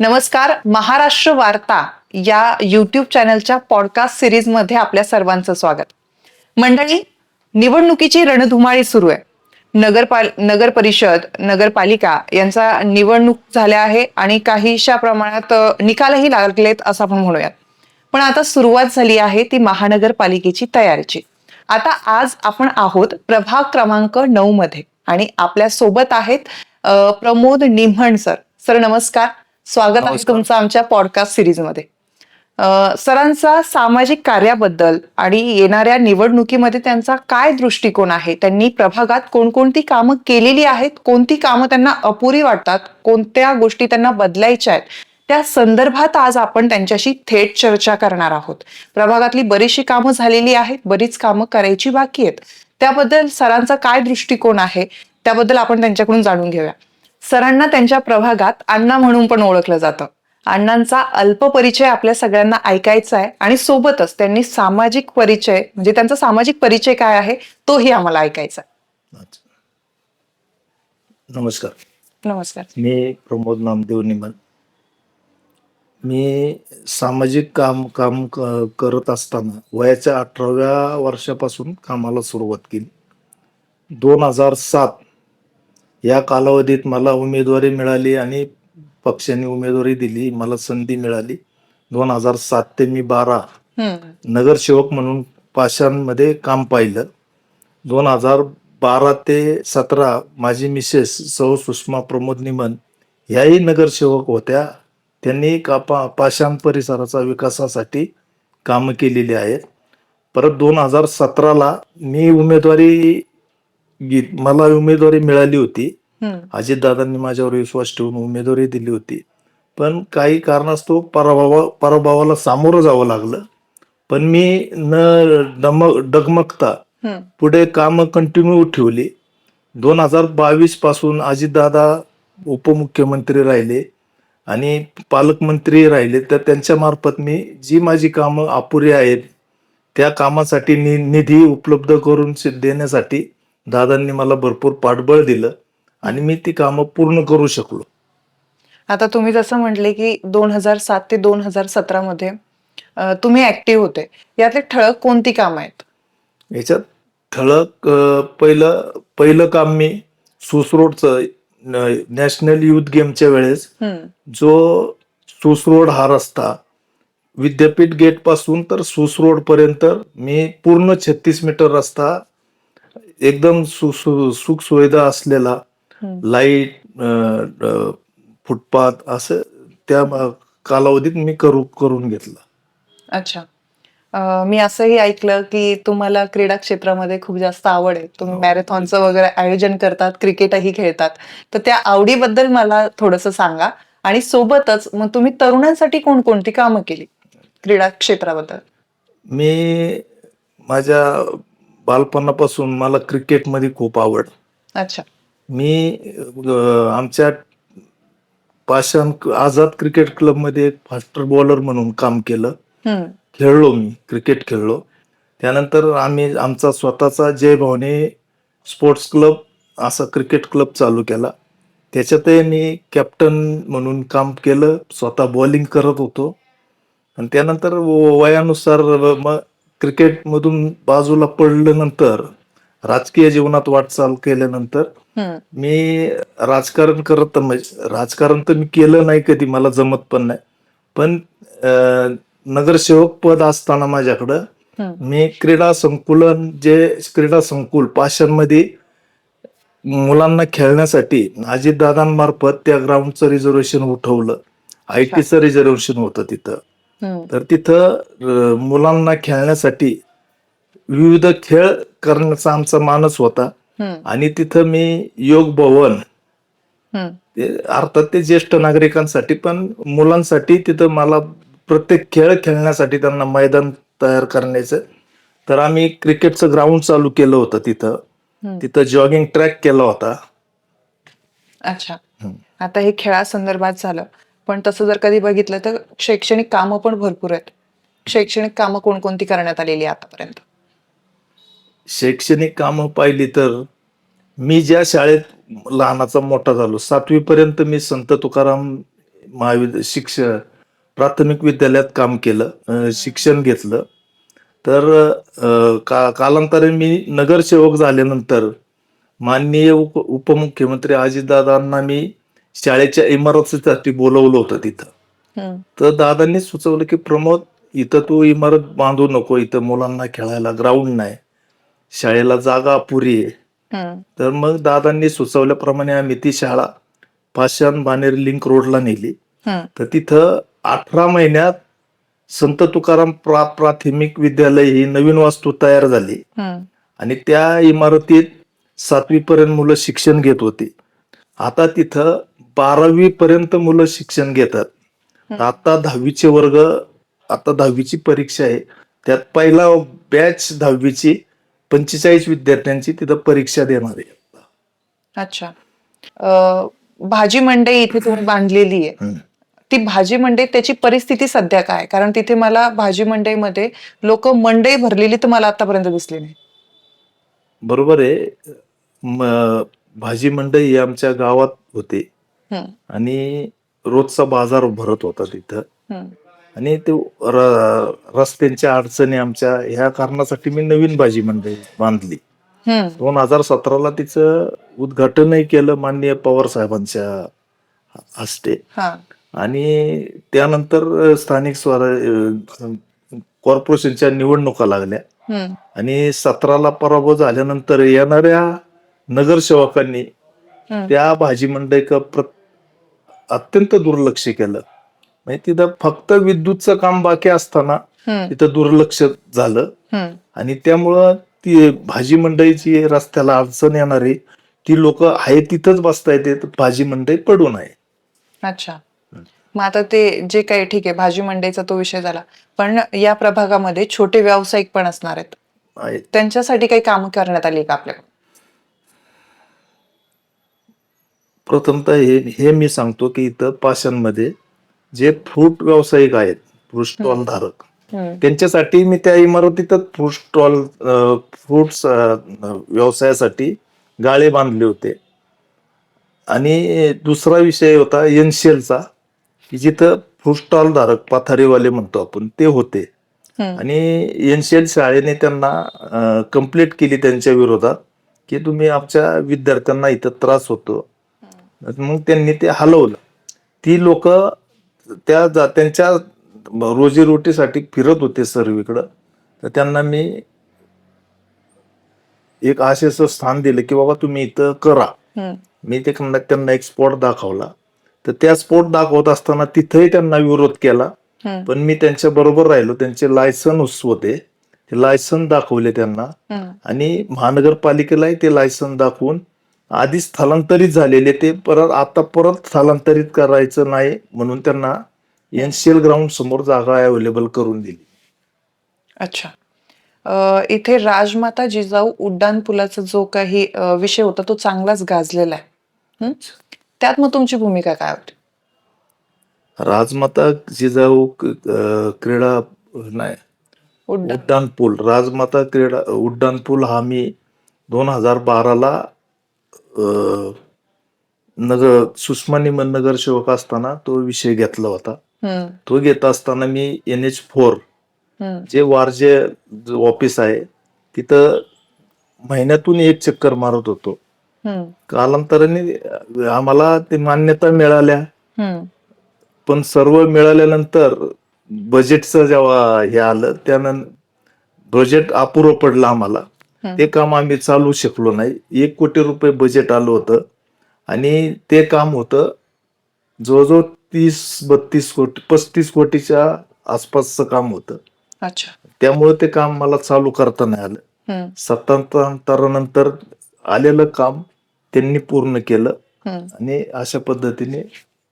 नमस्कार महाराष्ट्र वार्ता या युट्यूब चॅनलच्या पॉडकास्ट सिरीजमध्ये आपल्या सर्वांचं स्वागत. मंडळी निवडणुकीची रणधुमाळी सुरू आहे. नगरपाल नगर परिषद नगरपालिका यांचा निवडणूक झाल्या आहे आणि काहीशा प्रमाणात निकालही लागलेत असं आपण म्हणूयात. पण आता सुरुवात झाली आहे ती महानगरपालिकेची तयारीची. आता आज आपण आहोत प्रभाग क्रमांक नऊ मध्ये आणि आपल्यासोबत आहेत प्रमोद निम्हण सर. सर नमस्कार. स्वागत आहे. तुमचं आमच्या पॉडकास्ट सिरीजमध्ये सरांचा सामाजिक कार्याबद्दल आणि येणाऱ्या निवडणुकीमध्ये त्यांचा काय दृष्टिकोन आहे? त्यांनी प्रभागात कोणकोणती कामं केलेली आहेत? कोणती कामं त्यांना अपुरी वाटतात? कोणत्या गोष्टी त्यांना बदलायच्या आहेत? त्या संदर्भात आज आपण त्यांच्याशी थेट चर्चा करणार आहोत. प्रभागातली बरीचशी कामं झालेली आहेत बरीच कामं करायची बाकी आहेत. त्याबद्दल सरांचा काय दृष्टिकोन आहे? त्याबद्दल आपण त्यांच्याकडून जाणून घेऊया. सरांना त्यांच्या प्रभागात अण्णा म्हणून पण ओळखलं जातं. अण्णांचा अल्प परिचय आपल्या सगळ्यांना ऐकायचा आहे आणि सोबतच त्यांनी सामाजिक परिचय म्हणजे त्यांचा सामाजिक परिचय काय आहे तोही आम्हाला ऐकायचा. नमस्कार. नमस्कार. मी प्रमोद नामदेव निमन मी सामाजिक काम काम करत असताना वयाच्या अठराव्या वर्षापासून कामाला सुरुवात केली. दोन हजार सात या कालावधीत मला उमेदवारी मिळाली आणि पक्षाने उमेदवारी दिली. मला संधी मिळाली. दोन हजार सात ते मी बारा नगरसेवक म्हणून पाषाणमध्ये काम पाहिलं. दोन हजार बारा ते सतरा माझी मिसेस सौ सुषमा प्रमोद निमन ह्याही नगरसेवक होत्या. त्यांनी का पा पाषाण परिसराचा विकासासाठी कामं केलेली आहेत. परत दोन हजार सतराला मी उमेदवारी घे- मला उमेदवारी मिळाली होती. अजितदादांनी माझ्यावर विश्वास ठेवून उमेदवारी दिली होती. पण काही कारणास्तव पराभवा पराभवाला सामोरं जावं लागलं. पण मी न डम डगमगता पुढे काम कंटिन्यू ठेवली. दोन हजार बावीसपासून अजितदादा उपमुख्यमंत्री राहिले आणि पालकमंत्री राहिले. तर त्यांच्या मार्फत मी जी माझी कामं अपुरी आहेत त्या कामासाठी निधी उपलब्ध करून देण्यासाठी दादांनी मला भरपूर पाठबळ दिलं आणि मी ती कामं पूर्ण करू शकलो. आता तुम्ही जसं म्हटले की दोन हजार सात ते दोन हजार सतरा मध्ये तुम्ही ऍक्टिव्ह होते. यातले ठळक कोणती कामं आहेत? याच्यात ठळक पहिलं पहिलं काम मी सुसरोडचं नॅशनल युथ गेमच्या वेळेस जो सुसरोड हा रस्ता विद्यापीठ गेटपासून तर सुसरोड पर्यंत मी पूर्ण छत्तीस मीटर रस्ता एकदम सुख सुविधा असलेला. लाइट फुटपाथ असं त्या कालावधीत मी करू करून घेतलं. अच्छा. मी असंही ऐकलं की तुम्हाला क्रीडा क्षेत्रामध्ये खूप जास्त आवड आहे. तुम्ही मॅरेथॉनचं वगैरे आयोजन करतात क्रिकेटही खेळतात. तर त्या आवडीबद्दल मला थोडंसं सांगा. आणि सोबतच मग तुम्ही तरुणांसाठी कोणकोणती कामं केली क्रीडा क्षेत्राबद्दल? मी माझ्या बालपणापासून मला क्रिकेटमध्ये खूप आवड. अच्छा. मी आमच्या पाषाण आझाद क्रिकेट क्लबमध्ये एक फास्टर बॉलर म्हणून काम केलं. खेळलो मी क्रिकेट खेळलो. त्यानंतर आम्ही आमचा स्वतःचा जय भवानी स्पोर्ट्स क्लब असा क्रिकेट क्लब चालू केला. त्याच्यातही मी कॅप्टन म्हणून काम केलं स्वतः बॉलिंग करत होतो. आणि त्यानंतर वयानुसार मग क्रिकेटमधून बाजूला पडल्यानंतर राजकीय जीवनात वाटचाल केल्यानंतर मी राजकारण करत म्हणजे राजकारण तर मी केलं नाही कधी मला जमत पण नाही. पण नगरसेवक पद असताना माझ्याकडं मी क्रीडा संकुलन जे क्रीडा संकुल पाषाणमध्ये मुलांना खेळण्यासाठी अजितदादांमार्फत त्या ग्राउंडचं रिझर्वेशन उठवलं. आय टीचं रिझर्वेशन होतं तिथं. तर तिथं मुलांना खेळण्यासाठी विविध खेळ करण्याचा आमचा मानस होता. आणि तिथं मी योग भवन ते अर्थात ते ज्येष्ठ नागरिकांसाठी पण मुलांसाठी तिथं मला प्रत्येक खेळ खेळण्यासाठी त्यांना मैदान तयार करण्याचं. तर आम्ही क्रिकेटचं ग्राउंड चालू केलं होतं तिथं. तिथं जॉगिंग ट्रॅक केला होता. अच्छा. आता हे खेळासंदर्भात झालं. पण तसं जर कधी बघितलं तर शैक्षणिक कामं पण भरपूर आहेत. शैक्षणिक कामं कोणकोणती करण्यात आलेली आतापर्यंत? शैक्षणिक कामं पाहिली तर मी ज्या शाळेत लहानाचा मोठा झालो सातवी पर्यंत मी संत तुकाराम महाविद्या शिक्ष प्राथमिक विद्यालयात काम केलं शिक्षण घेतलं. तर का कालांतराने मी नगरसेवक झाल्यानंतर माननीय उप उपमुख्यमंत्री अजितदादांना मी शाळेच्या इमारतीसाठी बोलवलं होतं तिथं. तर दादांनी सुचवलं की प्रमोद इथं तू इमारत बांधू नको इथं मुलांना खेळायला ग्राउंड नाही. शाळेला जागा अपुरी आहे. तर मग दादांनी सुचवल्याप्रमाणे आम्ही ती शाळा पाषाण बानेर लिंक रोडला नेली. तर तिथं अठरा महिन्यात संत तुकाराम प्रा प्राथमिक विद्यालय ही नवीन वास्तू तयार झाली. आणि त्या इमारतीत सातवी पर्यंत मुलं शिक्षण घेत होती. आता तिथं बारावी पर्यंत मुलं शिक्षण घेतात. आता दहावीचे वर्ग आता दहावीची परीक्षा आहे. त्यात पहिला बॅच दहावीची पंचेचाळीस विद्यार्थ्यांची तिथं परीक्षा देणार आहे. अच्छा. भाजी मंडई इथे तुम्ही बांधलेली आहे. ती भाजी मंडई त्याची परिस्थिती सध्या काय कारण तिथे मला भाजी मंडईमध्ये लोक मंडई भरलेली तर मला आतापर्यंत दिसली नाही. बरोबर आहे. भाजी मंडई आमच्या गावात होते. आणि रोजचा बाजार भरत होता तिथं. आणि ते रस्त्यांच्या अडचणी आमच्या ह्या कारणासाठी मी नवीन भाजी मंडई बांधली. दोन हजार सतराला तिचं उद्घाटनही केलं माननीय पवार साहेबांच्या हस्ते. आणि त्यानंतर स्थानिक स्वरा कॉर्पोरेशनच्या निवडणुका लागल्या. आणि सतराला पराभव झाल्यानंतर येणाऱ्या नगरसेवकांनी. त्या भाजी मंडईक अत्यंत दुर्लक्ष केलं. म्हणजे तिथं फक्त विद्युतचं काम बाकी असताना तिथं दुर्लक्ष झालं. आणि त्यामुळं ती भाजी मंडईची रस्त्याला अडचण येणारी ती लोक आहे तिथंच बसता येते भाजी मंडई पडू नये अच्छा. मग आता ते जे काही ठीक आहे भाजी मंडईचा तो विषय झाला. पण या प्रभागामध्ये छोटे व्यावसायिक पण असणार आहेत. आहे. त्यांच्यासाठी काही कामं करण्यात आली का आपल्याकडे प्रथमतः हे हे मी सांगतो की इथं पाषाणमध्ये जे फ्रूट व्यावसायिक आहेत फ्रूट स्टॉल धारक त्यांच्यासाठी मी त्या इमारतीतच फ्रूट स्टॉल फ्रुट्स व्यवसायासाठी गाळे बांधले होते. आणि दुसरा विषय होता एनसीएलचा की जिथं फ्रूट स्टॉल धारक पाथारीवाले म्हणतो आपण ते होते. आणि एनसीएल शाळेने त्यांना कंप्लेंट केली त्यांच्या विरोधात की तुम्ही आमच्या विद्यार्थ्यांना इथं त्रास होतो. मग त्यांनी ते हलवलं. ती लोक त्या जा- त्यांच्या रोजीरोटीसाठी फिरत होते सर्वीकडं. तर त्यांना मी एक आशेचं स्थान दिलं की बाबा तुम्ही इथं करा. मी ते त्यांना एक स्पॉट दाखवला. तर त्या स्पॉट दाखवत असताना तिथेही त्यांना विरोध केला. पण मी त्यांच्या बरोबर राहिलो. त्यांचे लायसन होते. ते लायसन दाखवले त्यांना. आणि महानगरपालिकेलाही ते लायसन दाखवून आधी स्थलांतरित झालेले ते परत आता परत स्थलांतरित करायचं नाही म्हणून त्यांना एनसीएल ग्राउंड समोर जागा अवेलेबल करून दिली. अच्छा. अ, इथे राजमाता जिजाऊ उड्डाण पुलाचा जो काही अ, विषय होता तो चांगलाच गाजलेला आहे. हं? त्यात मग तुमची भूमिका काय होती? राजमाता जिजाऊ क- अं, क्रीडा नाही. उड्डाण. उड्डाण पूल राजमाता क्रीडा उड्डाण पूल हा मी दोन हजार बाराला नगर सुषमा निमन नगरसेवक असताना तो विषय घेतला होता. तो घेत असताना मी एन एच फोर जे वारजे ऑफिस आहे तिथं महिन्यातून एक चक्कर मारत होतो. कालांतराने आम्हाला ते मान्यता मिळाल्या. पण सर्व मिळाल्यानंतर बजेटचं जेव्हा हे आलं त्यानंतर बजेट अपुरं पडलं आम्हाला. ते काम आम्ही चालू शकलो नाही. एक कोटी रुपये बजेट आलं होतं. आणि ते काम होतं जवळजवळ तीस बत्तीस कोटी पस्तीस कोटीच्या आसपासचं काम होतं. अच्छा. त्यामुळे ते काम मला चालू करता नाही आलं. सत्तांतरानंतर आलेलं काम त्यांनी पूर्ण केलं. आणि अशा पद्धतीने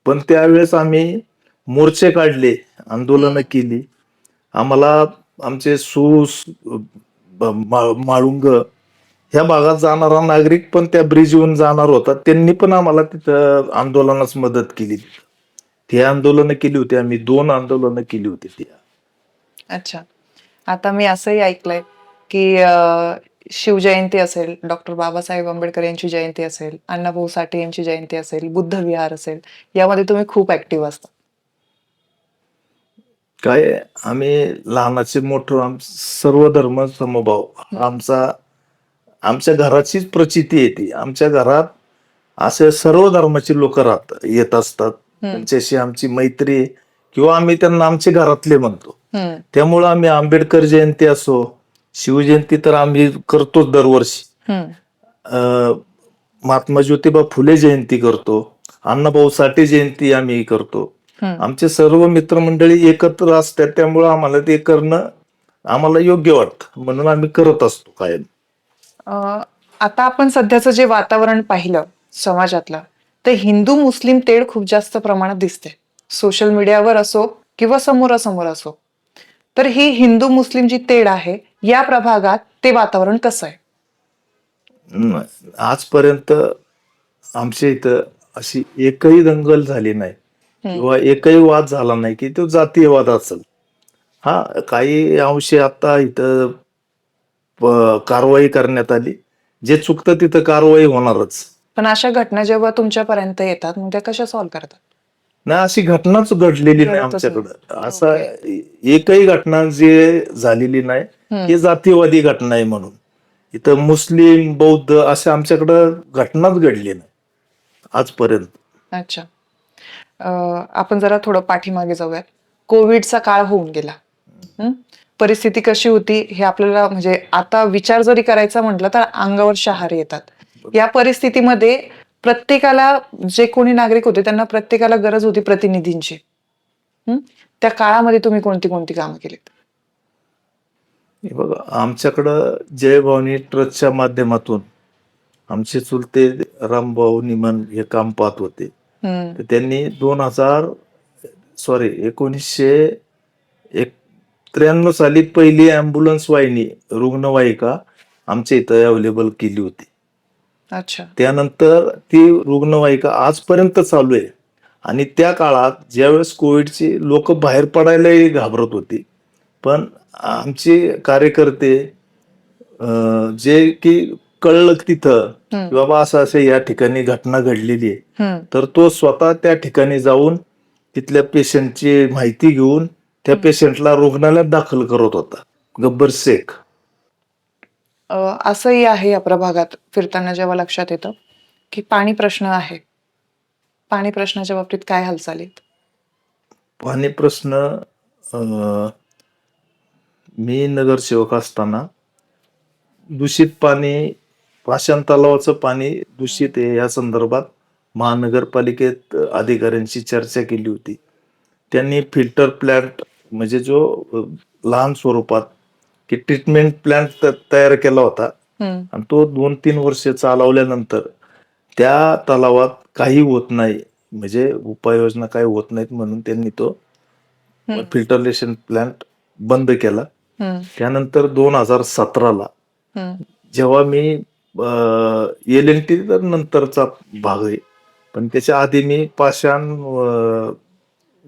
पण त्यावेळेस आम्ही मोर्चे काढले आंदोलनं केली. आम्हाला आमचे सूस माळुंग ह्या भागात जाणारा नागरिक पण त्या ब्रिजवरून जाणार होता. त्यांनी पण आम्हाला तिथं आंदोलनास मदत केली. ती आंदोलनं केली होती. आम्ही दोन आंदोलनं केली होती ती. अच्छा. आता मी असंही ऐकलंय की शिवजयंती असेल डॉक्टर बाबासाहेब आंबेडकर यांची जयंती असेल अण्णाभाऊ साठे यांची जयंती असेल बुद्ध विहार असेल यामध्ये तुम्ही खूप ऍक्टिव्ह असता. काय आम्ही लहानाचे मोठं आम सर्व धर्म समभाव. आमचा आमच्या घराचीच प्रचिती येते आमच्या घरात असे सर्व धर्माचे लोक राहतात येत असतात. त्यांच्याशी आमची मैत्री. किंवा आम्ही त्यांना आमचे घरातले म्हणतो. त्यामुळं आम्ही आंबेडकर जयंती असो शिवजयंती तर आम्ही करतोच दरवर्षी. महात्मा ज्योतिबा फुले जयंती करतो. अण्णाभाऊ साठे जयंती आम्ही करतो. आमचे सर्व मित्रमंडळी एकत्र असतात त्यामुळं आम्हाला ते करणं आम्हाला योग्य वाटतं. म्हणून आम्ही करत असतो कायम. आता आपण सध्याचं जे वातावरण पाहिलं समाजातलं तर हिंदू मुस्लिम तेढ खूप जास्त प्रमाणात दिसते. सोशल मीडियावर असो किंवा समोरासमोर असो. तर ही हिंदू मुस्लिम जी तेढ आहे या प्रभागात ते वातावरण कसं आहे. आजपर्यंत आमच्या इथं अशी एकही दंगल झाली नाही. किंवा एकही वाद झाला नाही की तो जातीय वाद असेल. हा काही अंशी आता इथं कारवाई करण्यात आली. जे चुकतं तिथं कारवाई होणारच. पण अशा घटना जेव्हा तुमच्यापर्यंत येतात मग त्या कशा सॉल्व्ह करतात? नाही अशी घटनाच घडलेली नाही आमच्याकडं. असं एकही घटना जे झालेली नाही ही जातीयवादी घटना आहे म्हणून. इथं मुस्लिम बौद्ध असे आमच्याकडं घटनाच घडली नाही. आजपर्यंत. अच्छा. आपण जरा थोडं पाठीमागे जाऊयात. कोविडचा काळ होऊन गेला. परिस्थिती कशी होती हे आपल्याला म्हणजे आता विचार जरी करायचा म्हटलं तर अंगावर शहार येतात. या परिस्थितीमध्ये प्रत्येकाला जे कोणी नागरिक होते त्यांना प्रत्येकाला गरज होती प्रतिनिधींची. त्या काळामध्ये तुम्ही कोणती कोणती कामं केलीत? हे बघा आमच्याकडं जय भवानी ट्रस्टच्या माध्यमातून आमचे चुलते रामभाऊ निमन हे काम पाहत होते. तर त्यांनी दोन हजार सॉरी एकोणीसशे एक त्र्याण्णव साली पहिली अँब्युलन्स वाहिनी रुग्णवाहिका आमच्या इथं अवेलेबल केली होती. अच्छा. त्यानंतर ती रुग्णवाहिका आजपर्यंत चालू आहे. आणि त्या काळात ज्यावेळेस कोविडची लोक बाहेर पडायलाही घाबरत होती पण आमचे कार्यकर्ते जे की कळलं तिथं. की बाबा असं असं या ठिकाणी घटना घडलेली आहे. तर तो स्वतः त्या ठिकाणी जाऊन तिथल्या पेशंटची माहिती घेऊन त्या पेशंटला रुग्णालयात दाखल करत होता. गब्बर शेख. असंही आहे या प्रभागात फिरताना जेव्हा लक्षात येतं की पाणी प्रश्न आहे. पाणी प्रश्नाच्या बाबतीत काय हालचाली आहेत? पाणी प्रश्न मी नगरसेवक असताना दूषित पाणी पाषाण तलावाचं पाणी दूषित आहे. या संदर्भात महानगरपालिकेत अधिकाऱ्यांशी चर्चा केली होती. त्यांनी फिल्टर प्लॅन्ट म्हणजे जो लहान स्वरूपात की ट्रीटमेंट प्लॅन्ट तयार केला होता. आणि तो दोन तीन वर्ष चालवल्यानंतर त्या तलावात काही होत नाही. म्हणजे उपाययोजना काही होत नाहीत म्हणून त्यांनी तो हम्म. फिल्टरेशन प्लांट बंद केला. त्यानंतर दोन हजार सतराला जेव्हा मी एल एन टी तर नंतरचा भाग आहे. पण त्याच्या आधी मी पाषाण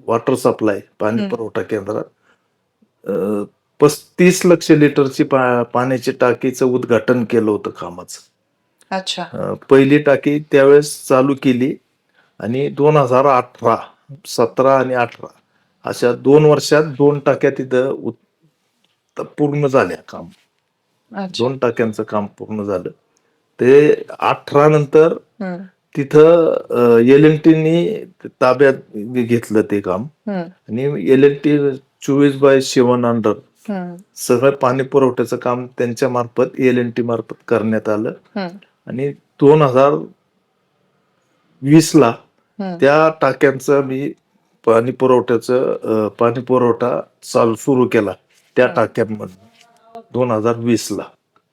वॉटर सप्लाय पाणी. पुरवठा केंद्रात पस्तीस लक्ष लिटरची पा पाण्याची टाकीचं उद्घाटन केलं होतं कामाचं. अच्छा. पहिली टाकी त्यावेळेस चालू केली आणि दोन हजार अठरा सतरा आणि अठरा अशा दोन वर्षात दोन टाक्या तिथं पूर्ण झाल्या काम. दोन टाक्यांचं काम पूर्ण झालं. ते अठरा नंतर तिथं एल एन टीनी ताब्यात घेतलं ते काम. आणि एल एन टी चोवीस बाय सेवन अंडर सगळं पाणी पुरवठ्याचं काम त्यांच्या मार्फत एल एन टी मार्फत करण्यात आलं. आणि दोन हजार वीस ला. त्या टाक्यांचं मी पाणी पुरवठ्याचं पाणी पुरवठा चालू सुरू केला त्या टाक्यांमधून दोन हजार वीस ला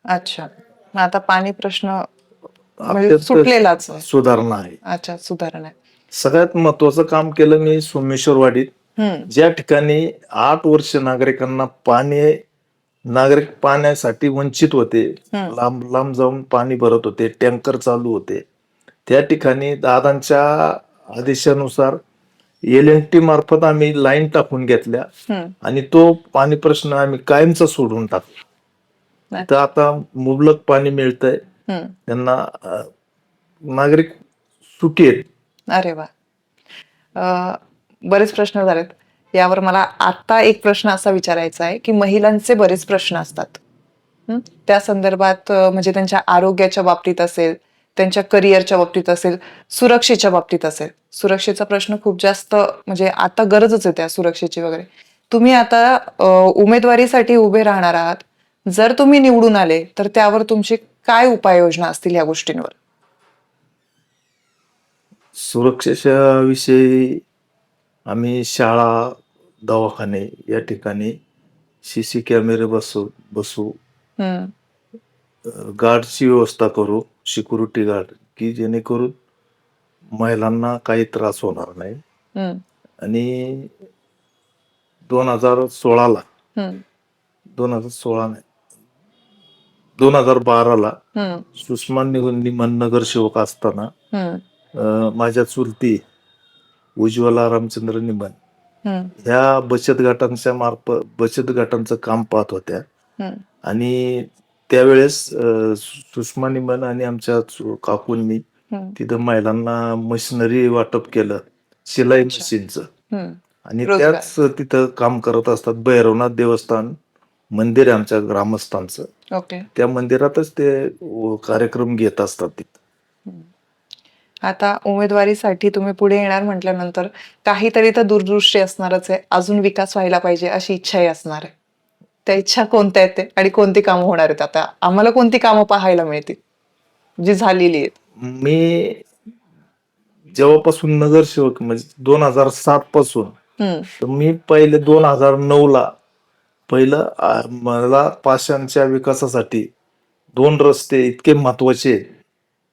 अच्छा. मग आता पाणी प्रश्न म्हणजे अत्यंत सुटलेलाच आहे. सुधारणा आहे अच्छा सुधारणा आहे. सगळ्यात महत्वाचं काम केलं मी सोमेश्वरवाडीत ज्या ठिकाणी आठ वर्ष नागरिकांना पाणी नागरिक पाण्यासाठी वंचित होते. लांब लांब जाऊन पाणी भरत होते टँकर चालू होते त्या ठिकाणी दादांच्या आदेशानुसार एल एन टी मार्फत आम्ही लाईन टाकून घेतल्या आणि तो पाणी प्रश्न आम्ही कायमचा सोडून टाकला. तर आता मुबलक पाणी मिळतंय. त्यांना नागरिक सुखी आहेत. अरे वा. बरेच प्रश्न झालेत. यावर मला आता एक प्रश्न असा विचारायचा आहे की महिलांचे बरेच प्रश्न असतात. हं? त्या संदर्भात म्हणजे त्यांच्या आरोग्याच्या बाबतीत असेल त्यांच्या करिअरच्या बाबतीत असेल सुरक्षेच्या बाबतीत असेल. सुरक्षेचा प्रश्न खूप जास्त म्हणजे आता गरजच आहे त्या सुरक्षेची वगैरे. तुम्ही आता उमेदवारीसाठी उभे राहणार आहात. जर तुम्ही निवडून आले तर त्यावर तुमची काय उपाययोजना असतील या गोष्टींवर? सुरक्षेच्या विषयी आम्ही शाळा दवाखाने या ठिकाणी सी सी कॅमेरे बसू बसू. गार्डची व्यवस्था करू सिक्युरिटी गार्ड की जेणेकरून महिलांना काही त्रास होणार नाही. आणि दोन हजार सोळाला दोन हजार सोळा नाही दोन हजार बाराला सुषमा निमन नगरसेवक असताना माझ्या चुलती उज्ज्वला रामचंद्र निमन ह्या बचत गटांच्या मार्फत बचत गटांचं काम पाहत होत्या. आणि त्यावेळेस सुषमा निमन आणि आमच्या काकूंनी तिथं महिलांना मशिनरी वाटप केलं शिलाई. मशीनचं. आणि. त्याच तिथं काम करत असतात भैरवनाथ देवस्थान मंदिर आहे आमच्या ग्रामस्थांचं. ओके. त्या मंदिरातच ते कार्यक्रम घेत असतात तिथं. आता उमेदवारीसाठी तुम्ही पुढे येणार म्हटल्यानंतर काहीतरी तर दूरदृष्टी असणारच आहे. अजून विकास व्हायला पाहिजे अशी इच्छाही असणार आहे. त्या इच्छा कोणत्या आहेत ते? आणि कोणती कामं होणार आहेत आता? आम्हाला कोणती कामं पाहायला मिळतील? जी झालेली आहेत. मी जेव्हापासून नगरसेवक म्हणजे दोन हजार सात पासून मी पहिले दोन हजार नऊ ला पहिलं मला पाषाणच्या विकासासाठी दोन रस्ते इतके महत्त्वाचे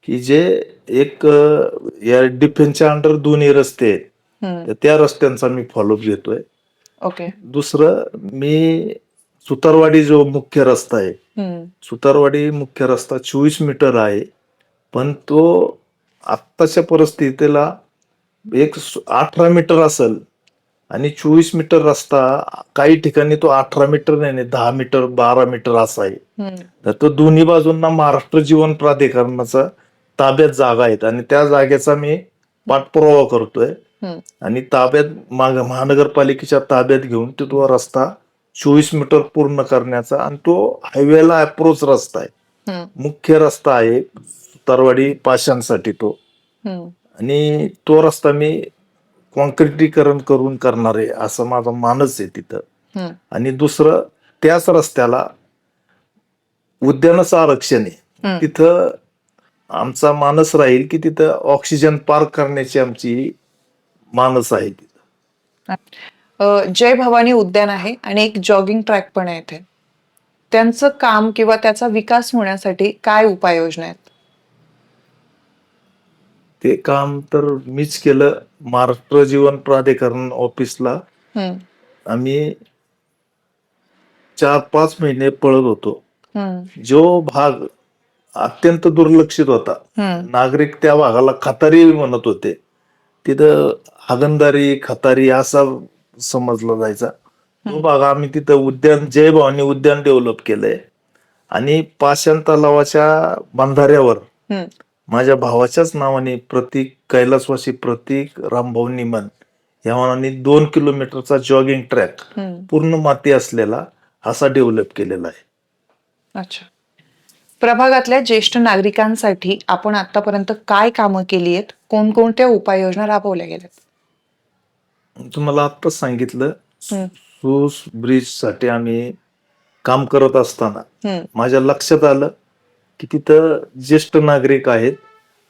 की जे एक या डिफेन्सच्या अंडर दोन्ही रस्ते आहेत. त्या रस्त्यांचा मी फॉलोअप घेतोय. ओके. दुसरं मी सुतारवाडी जो मुख्य रस्ता आहे सुतारवाडी मुख्य रस्ता चोवीस मीटर आहे पण तो आत्ताच्या परिस्थितीला एक अठरा मीटर असेल आणि चोवीस मीटर रस्ता काही ठिकाणी तो अठरा मीटर नाही नाही, दहा मीटर बारा मीटर असा आहे. तर तो दोन्ही बाजूंना महाराष्ट्र जीवन प्राधिकरणाचा ताब्यात जागा आहेत. आणि त्या जागेचा मी पाठपुरावा करतोय. आणि ताब्यात माग महानगरपालिकेच्या ताब्यात घेऊन तो तो रस्ता चोवीस मीटर पूर्ण करण्याचा आणि तो हायवेला अप्रोच रस्ता आहे. मुख्य रस्ता आहे तरवाडी पाशांसाठी तो. आणि तो रस्ता मी कॉन्क्रिटीकरण करून करणार असं माझा मानस आहे तिथं. आणि दुसरं त्याच रस्त्याला उद्यानाचं आरक्षण आहे. तिथं आमचा मानस राहील की तिथं ऑक्सिजन पार्क करण्याची आमची मानस आहे तिथं. जय भवानी उद्यान आहे आणि एक जॉगिंग ट्रॅक पण आहे इथे. त्यांचं काम किंवा त्याचा विकास होण्यासाठी काय उपाययोजना आहेत? ते काम तर मीच केलं. महाराष्ट्र जीवन प्राधिकरण ऑफिसला. आम्ही चार पाच महिने पळत होतो. जो भाग अत्यंत दुर्लक्षित होता. नागरिक त्या भागाला खतारी म्हणत होते. तिथं हागंदारी खतारी असा समजला जायचा. तो भाग आम्ही तिथं उद्यान जय भवानी उद्यान डेव्हलप केलंय. आणि पाषाण तलावाच्या बंधाऱ्यावर माझ्या भावाच्याच नावाने प्रतीक कैलासवासी प्रतीक रामभाऊ निमन या नावाने दोन किलोमीटरचा जॉगिंग ट्रॅक. पूर्ण माती असलेला असा डेव्हलप केलेला आहे. अच्छा. प्रभागातल्या ज्येष्ठ नागरिकांसाठी आपण आतापर्यंत काय कामं केली आहेत? कोणकोणत्या उपाययोजना राबवल्या गेल्यात? तुम्हाला आत्ताच सांगितलं सूस ब्रिजसाठी आम्ही काम करत असताना माझ्या लक्षात आलं की तिथं ज्येष्ठ नागरिक आहेत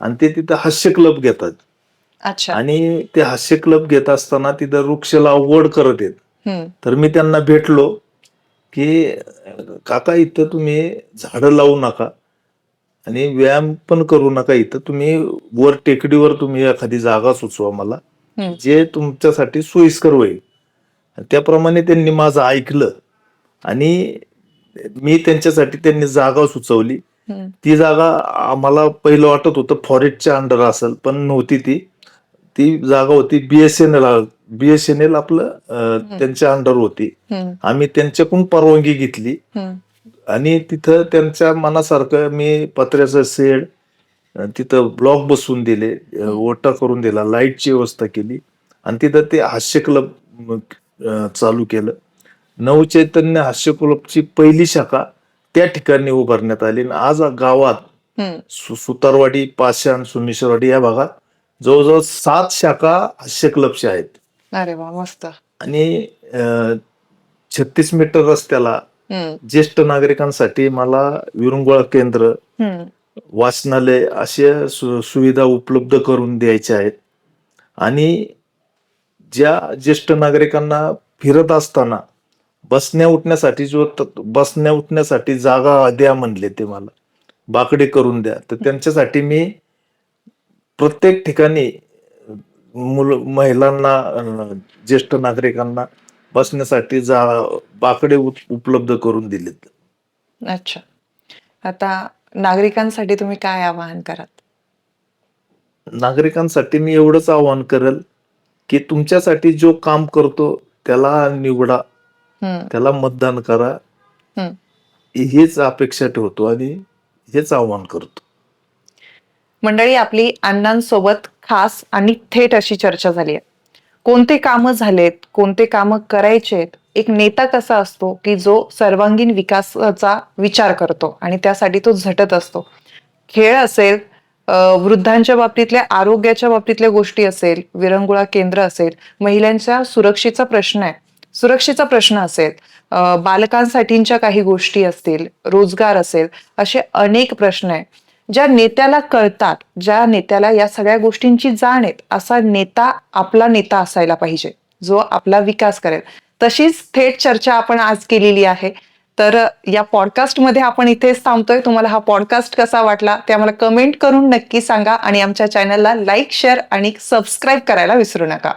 आणि ते तिथं हास्य क्लब घेतात. अच्छा. आणि ते हास्य क्लब घेत असताना तिथं वृक्ष लागवड करत आहेत तर मी त्यांना भेटलो की काका इथं तुम्ही झाडं लावू नका आणि व्यायाम पण करू नका. इथं तुम्ही वर टेकडीवर तुम्ही एखादी जागा सुचवा मला जे तुमच्यासाठी सोयीस्कर होईल. त्याप्रमाणे त्यांनी माझं ऐकलं आणि मी त्यांच्यासाठी त्यांनी जागा सुचवली. ती जागा आम्हाला पहिलं वाटत होतं फॉरेस्टच्या अंडर असेल पण नव्हती ती. ती जागा होती बीएसएनएल बीएसएनएल आपलं त्यांच्या अंडर होती. आम्ही त्यांच्याकडून परवानगी घेतली. आणि तिथं त्यांच्या मनासारखं मी पत्र्याचं अं, तिथं ब्लॉक बसवून दिले ओटा करून दिला लाईटची व्यवस्था केली. आणि तिथं ते हास्य क्लब चालू केलं. नवचैतन्य हास्य क्लबची पहिली शाखा त्या ठिकाणी उभारण्यात आली. आणि आज गावात सुतारवाडी पाषाण सुमेश्वरवाडी या भागात जवळजवळ सात शाखा हास्य क्लबच्या आहेत. अरे वा मस्त. आणि छत्तीस मीटर रस्त्याला. ज्येष्ठ नागरिकांसाठी मला विरंगुळा केंद्र. वाचनालय अशा सुविधा उपलब्ध करून द्यायच्या आहेत. आणि ज्या ज्येष्ठ नागरिकांना फिरत असताना बसण्या उठण्यासाठी जो बसण्या उठण्यासाठी जागा द्या म्हणले ते मला. बाकडे करून द्या. तर त्यांच्यासाठी मी प्रत्येक ठिकाणी मुल महिलांना ज्येष्ठ नागरिकांना बसण्यासाठी जा बाकडे उप- उपलब्ध करून दिलेत. अच्छा. आता नागरिकांसाठी तुम्ही काय आवाहन कराल? नागरिकांसाठी मी एवढंच आवाहन करेल की तुमच्यासाठी जो काम करतो त्याला निवडा. त्याला मतदान करा. हेच अपेक्षा ठेवतो आणि हेच आवाहन करतो. मंडळी आपली अण्णांसोबत खास आणि थेट अशी चर्चा झाली आहे. कोणते कामं झालेत कोणते कामं करायचेत एक नेता कसा असतो की जो सर्वांगीण विकासाचा विचार करतो आणि त्यासाठी तो झटत असतो. खेळ असेल वृद्धांच्या बाबतीतल्या आरोग्याच्या बाबतीतल्या गोष्टी असेल विरंगुळा केंद्र असेल महिलांच्या सुरक्षेचा प्रश्न आहे. सुरक्षेचा प्रश्न असेल बालकांसाठींच्या बालकांसाठीच्या काही गोष्टी असतील रोजगार असेल असे अनेक प्रश्न आहे ज्या नेत्याला कळतात ज्या नेत्याला या सगळ्या गोष्टींची जाण आहेत असा नेता आपला नेता असायला पाहिजे जो आपला विकास करेल. तशीच थेट चर्चा आपण आज केलेली आहे. तर या पॉडकास्टमध्ये आपण इथेच थांबतोय. तुम्हाला हा पॉडकास्ट कसा वाटला ते आम्हाला कमेंट करून नक्की सांगा आणि आमच्या चॅनलला लाईक शेअर आणि सबस्क्राईब करायला विसरू नका.